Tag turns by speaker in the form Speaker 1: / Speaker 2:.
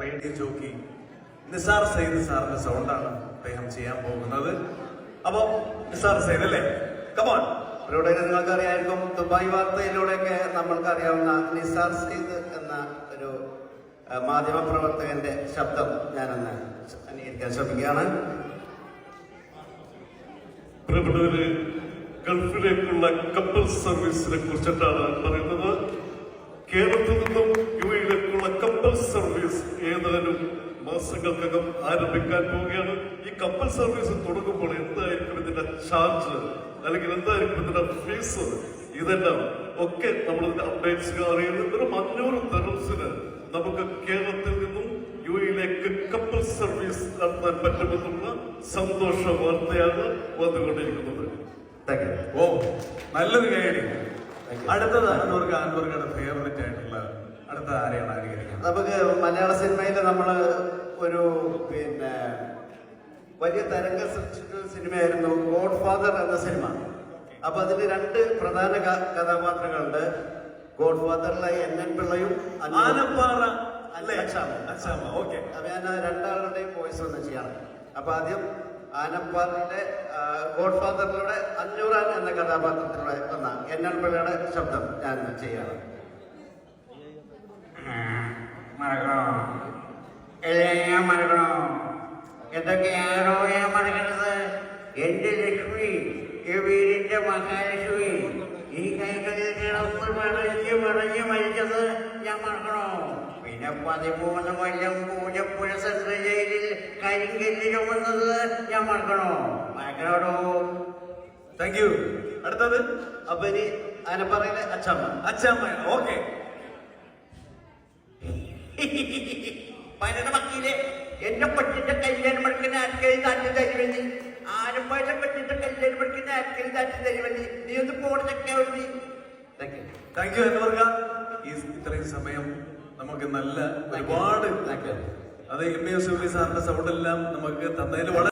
Speaker 1: Radio jockey Nisar Sayyid സാറിന്റെ സൗണ്ടാണ് അദ്ദേഹം ചെയ്യാൻ പോകുന്നത്. അപ്പൊ നിസാർ സയ്യിദ് അല്ലേ? കമോൺ
Speaker 2: ഇവിടെ നിങ്ങൾക്ക് അറിയാമായിരിക്കും ദുബായ് വാർത്തയിലൂടെയൊക്കെ നമ്മൾക്ക് അറിയാവുന്ന നിസാർ സയ്യിദ് എന്ന ഒരു മാധ്യമ പ്രവർത്തകന്റെ ശബ്ദം ഞാനൊന്ന് അനുകരിക്കാൻ ശ്രമിക്കുകയാണ്.
Speaker 3: ഗൾഫിലേക്കുള്ള കപ്പൽ സർവീസിനെ കുറിച്ചിട്ടാണ് പറയുന്നത്. കേരളത്തിൽ നിന്നും സർവീസ് ഏതാനും മാസങ്ങൾക്കകം ആരംഭിക്കാൻ പോവുകയാണ്. ഈ കപ്പൽ സർവീസ് തുടങ്ങുമ്പോൾ എന്തായിരിക്കും ഇതിന്റെ ചാർജ് അല്ലെങ്കിൽ എന്തായിരിക്കും ഇതിന്റെ ഫീസ് ഇതെല്ലാം ഒക്കെ നമ്മൾ ഇതിന്റെ അപ്ഡേറ്റ്സ് അറിയുന്നത് ഒരു അഞ്ഞൂറ് തെറംസിന് നമുക്ക് കേരളത്തിൽ നിന്നും യു എയിലേക്ക് കപ്പൽ സർവീസ് നടത്താൻ പറ്റുമെന്നുള്ള സന്തോഷ വാർത്തയാണ് വന്നുകൊണ്ടിരിക്കുന്നത്.
Speaker 1: ഓ നല്ലൊരു കൈയടി അടുത്തത് അൻവർഗ അൻവർഗയുടെ ഫേവറേറ്റ് ആയിട്ടുള്ള അടുത്ത ആരെയാണ് അനുകരിക്കുന്നത്
Speaker 2: നമുക്ക് മലയാള സിനിമയിൽ നമ്മൾ ഒരു പിന്നെ വലിയ തരംഗം സൃഷ്ടിച്ച സിനിമയായിരുന്നു ഗോഡ് ഫാദർ എന്ന സിനിമ. അപ്പൊ അതിൽ രണ്ട് പ്രധാന കഥാപാത്രങ്ങളുണ്ട്. ഗോഡ് ഫാദറിലെ എൻ എൻ പിള്ളയും.
Speaker 1: ആനപ്പാറ. ഓക്കെ.
Speaker 2: അപ്പൊ ഞാൻ രണ്ടാളുടെയും വോയിസ് ഒന്ന് ചെയ്യണം. അപ്പൊ ആദ്യം ആനപ്പാറിന്റെ ഗോഡ് ഫാദറിലൂടെ അഞ്ഞൂറാൻ എന്ന കഥാപാത്രത്തിലൂടെ വന്ന എൻ എൻ പിള്ളയുടെ ശബ്ദം ഞാൻ ചെയ്യണം
Speaker 4: മറക്കണോ എല്ലാം ഞാൻ മറക്കണോ എന്തൊക്കെയാണോ ഞാൻ പറയുന്നത്? എന്റെ ലക്ഷ്മി ഈ വീടിന്റെ മഹാലക്ഷ്മി ഈ കൈകളിൽ കിടന്ന് വിളഞ്ഞ് വിളഞ്ഞ് മരിച്ചത് ഞാൻ മറക്കണോ? പിന്നെ പതിമൂന്ന് കൊല്ലം പൂജപ്പുഴ സെൻട്രൽ ജയിലിൽ കരിങ്കല്ല് ചുമന്നത് ഞാൻ മറക്കണോ? മറക്കണോടോ?
Speaker 1: താങ്ക് യു അടുത്തത്.
Speaker 2: അപ്പൊ ഇനി ആനപ്പാറയിലെ അച്ചമ്മ.
Speaker 1: അച്ഛമ്മ ഓക്കെ
Speaker 4: മരണ വക്കീലെ. എന്റെ കൊച്ചിന്റെ കല്യാണം പഠിക്കുന്ന ആർക്കരി താറ്റി തരുമെന്ന്. ആരംഭയുടെ കൊച്ചിന്റെ കല്യാണം പഠിക്കുന്ന ആർക്കരി താറ്റി തരുമെന്ന്. നീ ഒന്ന് പോടുന്നൊക്കെ നീ
Speaker 2: താങ്ക് യു
Speaker 1: താങ്ക് യു ഈ ഇത്രയും സമയം നമുക്ക് നല്ല ഒരുപാട് അതെ എം എസ് സാറിന്റെ സൗണ്ട് എല്ലാം നമുക്ക് തന്നതിൽ വളരെ